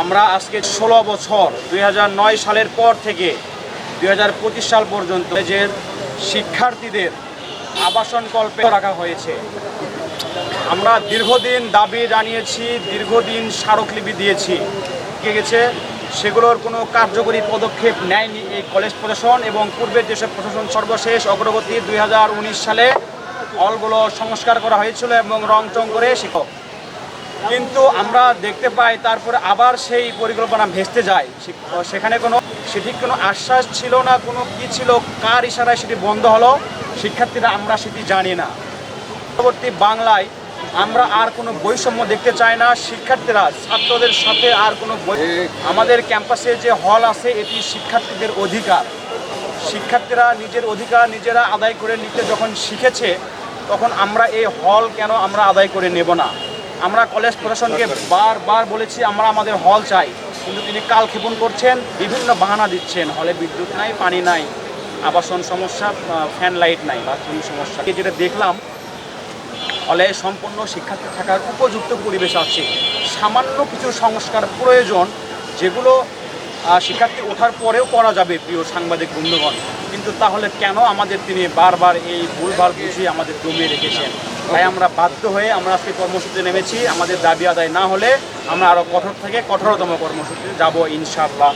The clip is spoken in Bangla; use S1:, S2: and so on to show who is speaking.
S1: আমরা আজকে ষোলো বছর, দুই হাজার নয় সালের পর থেকে দুই হাজার পঁচিশ সাল পর্যন্ত কলেজের শিক্ষার্থীদের আবাসন কল্পে রাখা হয়েছে। আমরা দীর্ঘদিন দাবি জানিয়েছি, দীর্ঘদিন স্মারকলিপি দিয়েছি। কে গেছে? সেগুলোর কোনো কার্যকরী পদক্ষেপ নেয়নি এই কলেজ প্রশাসন এবং পূর্বের যেসব প্রশাসন সর্বশেষ অগ্রগতি দুই হাজার উনিশ সালে অলগুলো সংস্কার করা হয়েছিল এবং রং চং করে শিক্ষক কিন্তু আমরা দেখতে পাই তারপরে আবার সেই পরিকল্পনা ভেস্তে যায়। সেখানে কোনো সেটি কোনো আশ্বাস ছিল না, কোনো কি ছিল, কার ইশারায় সেটি বন্ধ হলো, শিক্ষার্থীরা আমরা সেটি জানি না। পরবর্তী বাংলায় আমরা আর কোনো বৈষম্য দেখতে চাই না, শিক্ষার্থীরা, ছাত্রদের সাথে আর কোনো আমাদের ক্যাম্পাসে যে হল আছে, এটি শিক্ষার্থীদের অধিকার। শিক্ষার্থীরা নিজের অধিকার নিজেরা আদায় করে নিতে যখন শিখেছে, তখন আমরা এই হল কেন আমরা আদায় করে নেব না? আমরা কলেজ প্রশাসনকে বারবার বলেছি, আমরা আমাদের হল চাই। কিন্তু তিনি কালক্ষেপণ করছেন, বিভিন্ন বাহানা দিচ্ছেন। হলে বিদ্যুৎ নাই, পানি নাই, আবাসন সমস্যা ফ্যান লাইট নাই, বাথরুম সমস্যা। যেটা দেখলাম, হলে সম্পূর্ণ শিক্ষার্থী থাকার উপযুক্ত পরিবেশ আছে। সামান্য কিছু সংস্কার প্রয়োজন, যেগুলো শিক্ষার্থী ওঠার পরেও করা যাবে, প্রিয় সাংবাদিক বন্ধুগণ। কিন্তু তাহলে কেন আমাদের তিনি বারবার এই ভুলভাল বুঝিয়ে আমাদের জমিয়ে রেখেছেন? তাই আমরা বাধ্য হয়ে আমরা আজকে কর্মসূচিতে নেমেছি। আমাদের দাবি আদায় না হলে আমরা আরও কঠোর থেকে কঠোরতম কর্মসূচিতে যাব ইনশাআল্লাহ।